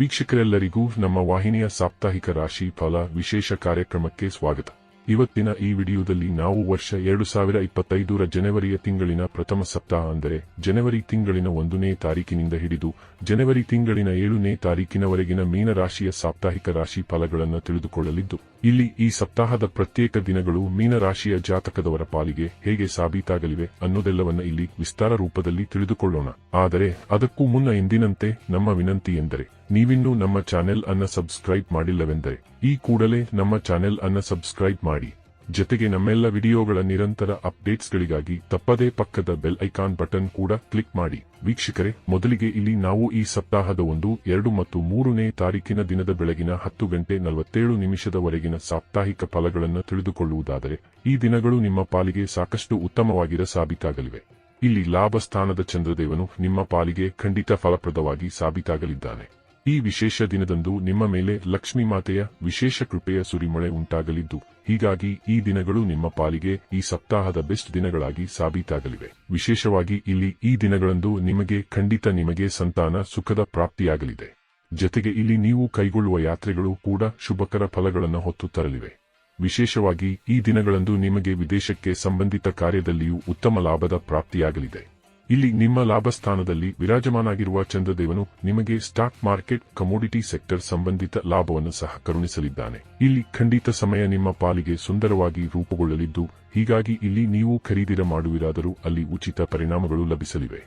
ವೀಕ್ಷಕರೆಲ್ಲರಿಗೂ ನಮ್ಮ ವಾಹಿನಿಯ ಸಾಪ್ತಾಹಿಕ ರಾಶಿ ಫಲ ವಿಶೇಷ ಕಾರ್ಯಕ್ರಮಕ್ಕೆ ಸ್ವಾಗತ. ಇವತ್ತಿನ ಈ ವಿಡಿಯೋದಲ್ಲಿ ನಾವು ವರ್ಷ ಎರಡು ಸಾವಿರ ಇಪ್ಪತ್ತೈದರ ಜನವರಿಯ ತಿಂಗಳಿನ ಪ್ರಥಮ ಸಪ್ತಾಹ ಅಂದರೆ ಜನವರಿ ತಿಂಗಳಿನ ಒಂದನೇ ತಾರೀಕಿನಿಂದ ಹಿಡಿದು ಜನವರಿ ತಿಂಗಳಿನ ಏಳನೇ ತಾರೀಕಿನವರೆಗಿನ ಮೀನರಾಶಿಯ ಸಾಪ್ತಾಹಿಕ ರಾಶಿ ಫಲಗಳನ್ನು ತಿಳಿದುಕೊಳ್ಳಲಿದ್ದು, ಇಲ್ಲಿ ಈ ಸಪ್ತಾಹದ ಪ್ರತ್ಯೇಕ ದಿನಗಳು ಮೀನರಾಶಿಯ ಜಾತಕದವರ ಪಾಲಿಗೆ ಹೇಗೆ ಸಾಬೀತಾಗಲಿವೆ ಅನ್ನೋದೆಲ್ಲವನ್ನ ಇಲ್ಲಿ ವಿಸ್ತಾರ ರೂಪದಲ್ಲಿ ತಿಳಿದುಕೊಳ್ಳೋಣ. ಆದರೆ ಅದಕ್ಕೂ ಮುನ್ನ ಎಂದಿನಂತೆ ನಮ್ಮ ವಿನಂತಿ ಎಂದರೆ ನೀವಿನ್ನೂ ನಮ್ಮ ಚಾನೆಲ್ ಅನ್ನ ಸಬ್ಸ್ಕ್ರೈಬ್ ಮಾಡಿಲ್ಲವೆಂದರೆ, ಈ ಕೂಡಲೇ ನಮ್ಮ ಚಾನೆಲ್ ಅನ್ನ ಸಬ್ಸ್ಕ್ರೈಬ್ ಮಾಡಿ. ಜೊತೆಗೆ ನಮ್ಮೆಲ್ಲ ವಿಡಿಯೋಗಳ ನಿರಂತರ ಅಪ್ಡೇಟ್ಸ್ಗಳಿಗಾಗಿ ತಪ್ಪದೇ ಪಕ್ಕದ ಬೆಲ್ ಐಕಾನ್ ಬಟನ್ ಕೂಡ ಕ್ಲಿಕ್ ಮಾಡಿ. ವೀಕ್ಷಕರೇ, ಮೊದಲಿಗೆ ಇಲ್ಲಿ ನಾವು ಈ ಸಪ್ತಾಹದ ಒಂದು, ಎರಡು ಮತ್ತು ಮೂರನೇ ತಾರೀಕಿನ ದಿನದ ಬೆಳಗಿನ ಹತ್ತು ಗಂಟೆ ನಲವತ್ತೇಳು ನಿಮಿಷದವರೆಗಿನ ಸಾಪ್ತಾಹಿಕ ಫಲಗಳನ್ನು ತಿಳಿದುಕೊಳ್ಳುವುದಾದರೆ, ಈ ದಿನಗಳು ನಿಮ್ಮ ಪಾಲಿಗೆ ಸಾಕಷ್ಟು ಉತ್ತಮವಾಗಿರ ಸಾಬೀತಾಗಲಿವೆ. ಇಲ್ಲಿ ಲಾಭ ಸ್ಥಾನದ ಚಂದ್ರದೇವನು ನಿಮ್ಮ ಪಾಲಿಗೆ ಖಂಡಿತ ಫಲಪ್ರದವಾಗಿ ಸಾಬೀತಾಗಲಿದ್ದಾನೆ. ಈ ವಿಶೇಷ ದಿನದಂದು ನಿಮ್ಮ ಮೇಲೆ ಲಕ್ಷ್ಮಿ ಮಾತೆಯ ವಿಶೇಷ ಕೃಪೆಯ ಸುರಿಮಳೆ ಉಂಟಾಗಲಿದ್ದು, ಹೀಗಾಗಿ ಈ ದಿನಗಳು ನಿಮ್ಮ ಪಾಲಿಗೆ ಈ ಸಪ್ತಾಹದ ಬೆಸ್ಟ್ ದಿನಗಳಾಗಿ ಸಾಬೀತಾಗಲಿವೆ. ವಿಶೇಷವಾಗಿ ಇಲ್ಲಿ ಈ ದಿನಗಳಂದು ನಿಮಗೆ ಖಂಡಿತ ನಿಮಗೆ ಸಂತಾನ ಸುಖದ ಪ್ರಾಪ್ತಿಯಾಗಲಿದೆ. ಜೊತೆಗೆ ಇಲ್ಲಿ ನೀವು ಕೈಗೊಳ್ಳುವ ಯಾತ್ರೆಗಳು ಕೂಡ ಶುಭಕರ ಫಲಗಳನ್ನು ಹೊತ್ತು ತರಲಿವೆ. ವಿಶೇಷವಾಗಿ ಈ ದಿನಗಳಂದು ನಿಮಗೆ ವಿದೇಶಕ್ಕೆ ಸಂಬಂಧಿತ ಕಾರ್ಯದಲ್ಲಿಯೂ ಉತ್ತಮ ಲಾಭದ ಪ್ರಾಪ್ತಿಯಾಗಲಿದೆ. ಇಲ್ಲಿ ನಿಮ್ಮ ಲಾಭಸ್ಥಾನದಲ್ಲಿ ವಿರಾಜಮಾನಾಗಿರುವ ಚಂದ್ರದೇವನು ನಿಮಗೆ ಸ್ಟಾಕ್ ಮಾರ್ಕೆಟ್, ಕಮೋಡಿಟಿ ಸೆಕ್ಟರ್ ಸಂಬಂಧಿತ ಲಾಭವನ್ನು ಸಹ ಕರುಣಿಸಲಿದ್ದಾನೆ. ಇಲ್ಲಿ ಖಂಡಿತ ಸಮಯ ನಿಮ್ಮ ಪಾಲಿಗೆ ಸುಂದರವಾಗಿ ರೂಪುಗೊಳ್ಳಲಿದ್ದು, ಹೀಗಾಗಿ ಇಲ್ಲಿ ನೀವು ಖರೀದಿರ ಮಾಡುವಿರಾದರೂ ಅಲ್ಲಿ ಉಚಿತ ಪರಿಣಾಮಗಳು ಲಭಿಸಲಿವೆ.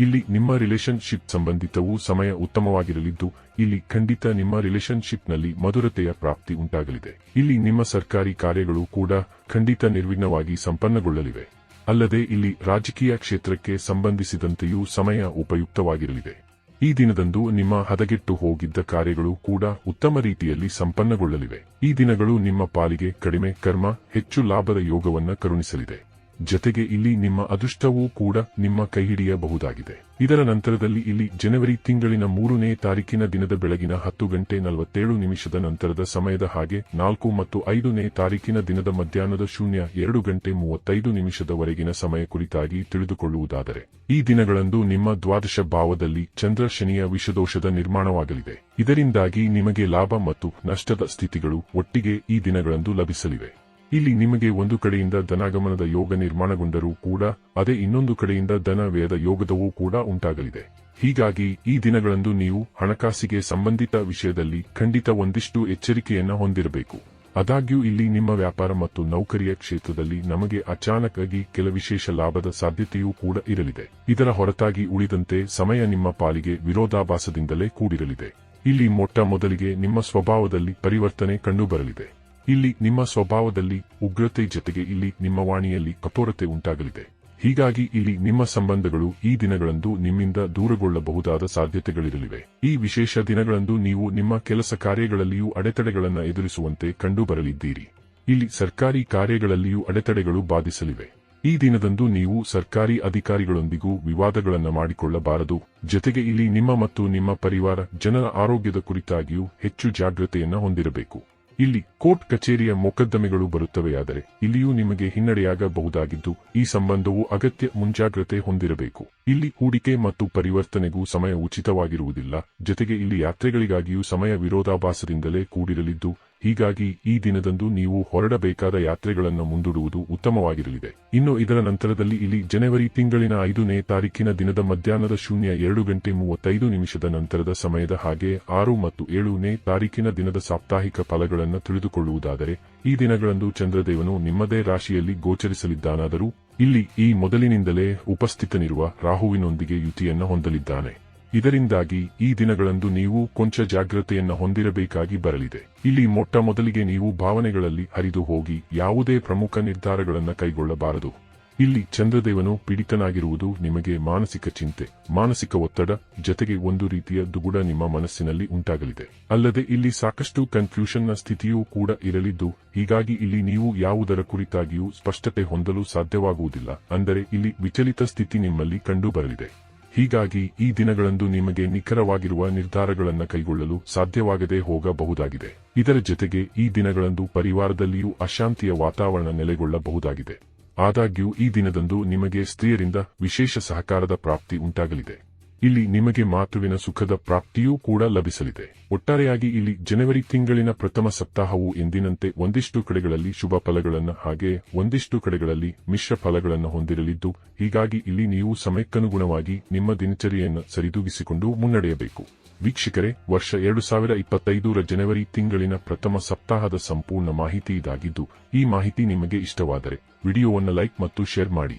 ಇಲ್ಲಿ ನಿಮ್ಮ ರಿಲೇಶನ್ಶಿಪ್ ಸಂಬಂಧಿತವೂ ಸಮಯ ಉತ್ತಮವಾಗಿರಲಿದ್ದು, ಇಲ್ಲಿ ಖಂಡಿತ ನಿಮ್ಮ ರಿಲೇಶನ್ಶಿಪ್ನಲ್ಲಿ ಮಧುರತೆಯ ಪ್ರಾಪ್ತಿ ಉಂಟಾಗಲಿದೆ. ಇಲ್ಲಿ ನಿಮ್ಮ ಸರ್ಕಾರಿ ಕಾರ್ಯಗಳು ಕೂಡ ಖಂಡಿತ ನಿರ್ವಿಘ್ನವಾಗಿ ಸಂಪನ್ನಗೊಳ್ಳಲಿವೆ. ಅಲ್ಲದೆ ಇಲ್ಲಿ ರಾಜಕೀಯ ಕ್ಷೇತ್ರಕ್ಕೆ ಸಂಬಂಧಿಸಿದಂತೆಯೂ ಸಮಯ ಉಪಯುಕ್ತವಾಗಿರಲಿದೆ. ಈ ದಿನದಂದು ನಿಮ್ಮ ಹದಗೆಟ್ಟು ಹೋಗಿದ್ದ ಕಾರ್ಯಗಳು ಕೂಡ ಉತ್ತಮ ರೀತಿಯಲ್ಲಿ ಸಂಪನ್ನಗೊಳ್ಳಲಿವೆ. ಈ ದಿನಗಳು ನಿಮ್ಮ ಪಾಲಿಗೆ ಕಡಿಮೆ ಕರ್ಮ, ಹೆಚ್ಚು ಲಾಭದ ಯೋಗವನ್ನು ಕರುಣಿಸಲಿದೆ. ಜೊತೆಗೆ ಇಲ್ಲಿ ನಿಮ್ಮ ಅದೃಷ್ಟವೂ ಕೂಡ ನಿಮ್ಮ ಕೈಹಿಡಿಯಬಹುದಾಗಿದೆ ಇದರ ನಂತರದಲ್ಲಿ ಇಲ್ಲಿ ಜನವರಿ ತಿಂಗಳಿನ ಮೂರನೇ ತಾರೀಕಿನ ದಿನದ ಬೆಳಗಿನ ಹತ್ತು ಗಂಟೆ ನಲವತ್ತೇಳು ನಿಮಿಷದ ನಂತರದ ಸಮಯದ ಹಾಗೆ ನಾಲ್ಕು ಮತ್ತು ಐದನೇ ತಾರೀಕಿನ ದಿನದ ಮಧ್ಯಾಹ್ನದ ಶೂನ್ಯ ಎರಡು ಗಂಟೆ ಮೂವತ್ತೈದು ನಿಮಿಷದವರೆಗಿನ ಸಮಯ ಕುರಿತಾಗಿ ತಿಳಿದುಕೊಳ್ಳುವುದಾದರೆ, ಈ ದಿನಗಳಂದು ನಿಮ್ಮ ದ್ವಾದಶ ಭಾವದಲ್ಲಿ ಚಂದ್ರ ಶನಿಯ ವಿಷದೋಷದ ನಿರ್ಮಾಣವಾಗಲಿದೆ. ಇದರಿಂದಾಗಿ ನಿಮಗೆ ಲಾಭ ಮತ್ತು ನಷ್ಟದ ಸ್ಥಿತಿಗಳು ಒಟ್ಟಿಗೆ ಈ ದಿನಗಳಂದು ಲಭಿಸಲಿವೆ. ಇಲ್ಲಿ ನಿಮಗೆ ಒಂದು ಕಡೆಯಿಂದ ಧನಾಗಮನದ ಯೋಗ ನಿರ್ಮಾಣಗೊಂಡರೂ ಕೂಡ, ಅದೇ ಇನ್ನೊಂದು ಕಡೆಯಿಂದ ಧನ ವ್ಯಯದ ಯೋಗದವೂ ಕೂಡ ಉಂಟಾಗಲಿದೆ. ಹೀಗಾಗಿ, ಈ ದಿನಗಳಂದು ನೀವು ಹಣಕಾಸಿಗೆ ಸಂಬಂಧಿತ ವಿಷಯದಲ್ಲಿ ಖಂಡಿತ ಒಂದಿಷ್ಟು ಎಚ್ಚರಿಕೆಯನ್ನು ಹೊಂದಿರಬೇಕು. ಆದಾಗ್ಯೂ ಇಲ್ಲಿ ನಿಮ್ಮ ವ್ಯಾಪಾರ ಮತ್ತು ನೌಕರಿಯ ಕ್ಷೇತ್ರದಲ್ಲಿ ನಮಗೆ ಅಚಾನಕ್ಕಾಗಿ ಕೆಲ ವಿಶೇಷ ಲಾಭದ ಸಾಧ್ಯತೆಯೂ ಕೂಡ ಇರಲಿದೆ. ಇದರ ಹೊರತಾಗಿ ಉಳಿದಂತೆ ಸಮಯ ನಿಮ್ಮ ಪಾಲಿಗೆ ವಿರೋಧಾಭಾಸದಿಂದಲೇ ಕೂಡಿರಲಿದೆ. ಇಲ್ಲಿ ಮೊಟ್ಟ ಮೊದಲಿಗೆ ನಿಮ್ಮ ಸ್ವಭಾವದಲ್ಲಿ ಪರಿವರ್ತನೆ ಕಂಡುಬರಲಿದೆ. ಇಲ್ಲಿ ನಿಮ್ಮ ಸ್ವಭಾವದಲ್ಲಿ ಉಗ್ರತೆ ಜೊತೆಗೆ ಇಲ್ಲಿ ನಿಮ್ಮ ವಾಣಿಯಲ್ಲಿ ಕಠೋರತೆ ಉಂಟಾಗಲಿದೆ. ಹೀಗಾಗಿ ಇಲ್ಲಿ ನಿಮ್ಮ ಸಂಬಂಧಗಳು ಈ ದಿನಗಳಂದು ನಿಮ್ಮಿಂದ ದೂರಗೊಳ್ಳಬಹುದಾದ ಸಾಧ್ಯತೆಗಳಿರಲಿವೆ. ಈ ವಿಶೇಷ ದಿನಗಳಂದು ನೀವು ನಿಮ್ಮ ಕೆಲಸ ಕಾರ್ಯಗಳಲ್ಲಿಯೂ ಅಡೆತಡೆಗಳನ್ನು ಎದುರಿಸುವಂತೆ ಕಂಡುಬರಲಿದ್ದೀರಿ. ಇಲ್ಲಿ ಸರ್ಕಾರಿ ಕಾರ್ಯಗಳಲ್ಲಿಯೂ ಅಡೆತಡೆಗಳು ಬಾಧಿಸಲಿವೆ. ಈ ದಿನದಂದು ನೀವು ಸರ್ಕಾರಿ ಅಧಿಕಾರಿಗಳೊಂದಿಗೂ ವಿವಾದಗಳನ್ನು ಮಾಡಿಕೊಳ್ಳಬಾರದು. ಜೊತೆಗೆ ಇಲ್ಲಿ ನಿಮ್ಮ ಮತ್ತು ನಿಮ್ಮ ಪರಿವಾರ ಜನರ ಆರೋಗ್ಯದ ಕುರಿತಾಗಿಯೂ ಹೆಚ್ಚು ಜಾಗ್ರತೆಯನ್ನು ಹೊಂದಿರಬೇಕು. ಇಲ್ಲಿ ಕೋರ್ಟ್ ಕಚೇರಿಯ ಮೊಕದ್ದಮೆಗಳು ಬರುತ್ತವೆಯಾದರೆ ಇಲ್ಲಿಯೂ ನಿಮಗೆ ಹಿನ್ನಡೆಯಾಗಬಹುದಾಗಿದ್ದು, ಈ ಸಂಬಂಧವು ಅಗತ್ಯ ಮುಂಜಾಗ್ರತೆ ಹೊಂದಿರಬೇಕು. ಇಲ್ಲಿ ಹೂಡಿಕೆ ಮತ್ತು ಪರಿವರ್ತನೆಗೂ ಸಮಯ ಉಚಿತವಾಗಿರುವುದಿಲ್ಲ. ಜೊತೆಗೆ ಇಲ್ಲಿ ಯಾತ್ರೆಗಳಿಗಾಗಿಯೂ ಸಮಯ ವಿರೋಧಾಭಾಸದಿಂದಲೇ ಕೂಡಿರಲಿದ್ದು ಹೀಗಾಗಿ ಈ ದಿನದಂದು ನೀವು ಹೊರಡಬೇಕಾದ ಯಾತ್ರೆಗಳನ್ನು ಮುಂದೂಡುವುದು ಉತ್ತಮವಾಗಿರಲಿದೆ. ಇನ್ನು ಇದರ ನಂತರದಲ್ಲಿ ಇಲ್ಲಿ ಜನವರಿ ತಿಂಗಳಿನ ಐದನೇ ತಾರೀಕಿನ ದಿನದ ಮಧ್ಯಾಹ್ನದ ಶೂನ್ಯ ಎರಡು ಗಂಟೆ ಮೂವತ್ತೈದು ನಿಮಿಷದ ನಂತರದ ಸಮಯದ ಹಾಗೆ ಆರು ಮತ್ತು ಏಳನೇ ತಾರೀಕಿನ ದಿನದ ಸಾಪ್ತಾಹಿಕ ಫಲಗಳನ್ನು ತಿಳಿದುಕೊಳ್ಳುವುದಾದರೆ, ಈ ದಿನಗಳಂದು ಚಂದ್ರದೇವನು ನಿಮ್ಮದೇ ರಾಶಿಯಲ್ಲಿ ಗೋಚರಿಸಲಿದ್ದಾನಾದರೂ, ಇಲ್ಲಿ ಈ ಮೊದಲಿನಿಂದಲೇ ಉಪಸ್ಥಿತನಿರುವ ರಾಹುವಿನೊಂದಿಗೆ ಯುತಿಯನ್ನು ಹೊಂದಲಿದ್ದಾನೆ. ಇದರಿಂದಾಗಿ ಈ ದಿನಗಳಂದು ನೀವು ಕೊಂಚ ಜಾಗ್ರತೆಯನ್ನು ಹೊಂದಿರಬೇಕಾಗಿ ಬರಲಿದೆ. ಇಲ್ಲಿ ಮೊಟ್ಟ ಮೊದಲಿಗೆ ನೀವು ಭಾವನೆಗಳಲ್ಲಿ ಹರಿದು ಹೋಗಿ ಯಾವುದೇ ಪ್ರಮುಖ ನಿರ್ಧಾರಗಳನ್ನು ಕೈಗೊಳ್ಳಬಾರದು. ಇಲ್ಲಿ ಚಂದ್ರದೇವನು ಪೀಡಿತನಾಗಿರುವುದು ನಿಮಗೆ ಮಾನಸಿಕ ಚಿಂತೆ, ಮಾನಸಿಕ ಒತ್ತಡ, ಜೊತೆಗೆ ಒಂದು ರೀತಿಯ ದುಗುಡ ನಿಮ್ಮ ಮನಸ್ಸಿನಲ್ಲಿ ಉಂಟಾಗಲಿದೆ. ಅಲ್ಲದೆ ಇಲ್ಲಿ ಸಾಕಷ್ಟು ಕನ್ಫ್ಯೂಷನ್ನ ಸ್ಥಿತಿಯೂ ಕೂಡ ಇರಲಿದ್ದು, ಹೀಗಾಗಿ ಇಲ್ಲಿ ನೀವು ಯಾವುದರ ಕುರಿತಾಗಿಯೂ ಸ್ಪಷ್ಟತೆ ಹೊಂದಲು ಸಾಧ್ಯವಾಗುವುದಿಲ್ಲ, ಅಂದರೆ ಇಲ್ಲಿ ವಿಚಲಿತ ಸ್ಥಿತಿ ನಿಮ್ಮಲ್ಲಿ ಕಂಡುಬರಲಿದೆ. ಹೀಗಾಗಿ ಈ ದಿನಗಳಂದು ನಿಮಗೆ ನಿಖರವಾಗಿರುವ ನಿರ್ಧಾರಗಳನ್ನು ಕೈಗೊಳ್ಳಲು ಸಾಧ್ಯವಾಗದೆ ಹೋಗಬಹುದಾಗಿದೆ. ಇದರ ಜೊತೆಗೆ ಈ ದಿನಗಳಂದು ಪರಿವಾರದಲ್ಲಿಯೂ ಅಶಾಂತಿಯ ವಾತಾವರಣ ನೆಲೆಗೊಳ್ಳಬಹುದಾಗಿದೆ. ಆದಾಗ್ಯೂ ಈ ದಿನದಂದು ನಿಮಗೆ ಸ್ತ್ರೀಯರಿಂದ ವಿಶೇಷ ಸಹಕಾರದ ಪ್ರಾಪ್ತಿ ಉಂಟಾಗಲಿದೆ. ಇಲ್ಲಿ ನಿಮಗೆ ಮಾತುವಿನ ಸುಖದ ಪ್ರಾಪ್ತಿಯೂ ಕೂಡ ಲಭಿಸಲಿದೆ. ಒಟ್ಟಾರೆಯಾಗಿ ಇಲ್ಲಿ ಜನವರಿ ತಿಂಗಳಿನ ಪ್ರಥಮ ಸಪ್ತಾಹವು ಎಂದಿನಂತೆ ಒಂದಿಷ್ಟು ಕಡೆಗಳಲ್ಲಿ ಶುಭ ಫಲಗಳನ್ನು ಹಾಗೆ ಒಂದಿಷ್ಟು ಕಡೆಗಳಲ್ಲಿ ಮಿಶ್ರ ಫಲಗಳನ್ನು ಹೊಂದಿರಲಿದ್ದು, ಹೀಗಾಗಿ ಇಲ್ಲಿ ನೀವು ಸಮಯಕ್ಕನುಗುಣವಾಗಿ ನಿಮ್ಮ ದಿನಚರಿಯನ್ನು ಸರಿದೂಗಿಸಿಕೊಂಡು ಮುನ್ನಡೆಯಬೇಕು. ವೀಕ್ಷಕರೇ, ವರ್ಷ ಎರಡು ಸಾವಿರ ಇಪ್ಪತ್ತೈದರ ಜನವರಿ ತಿಂಗಳಿನ ಪ್ರಥಮ ಸಪ್ತಾಹದ ಸಂಪೂರ್ಣ ಮಾಹಿತಿ ಇದಾಗಿದ್ದು, ಈ ಮಾಹಿತಿ ನಿಮಗೆ ಇಷ್ಟವಾದರೆ ವಿಡಿಯೋವನ್ನು ಲೈಕ್ ಮತ್ತು ಶೇರ್ ಮಾಡಿ.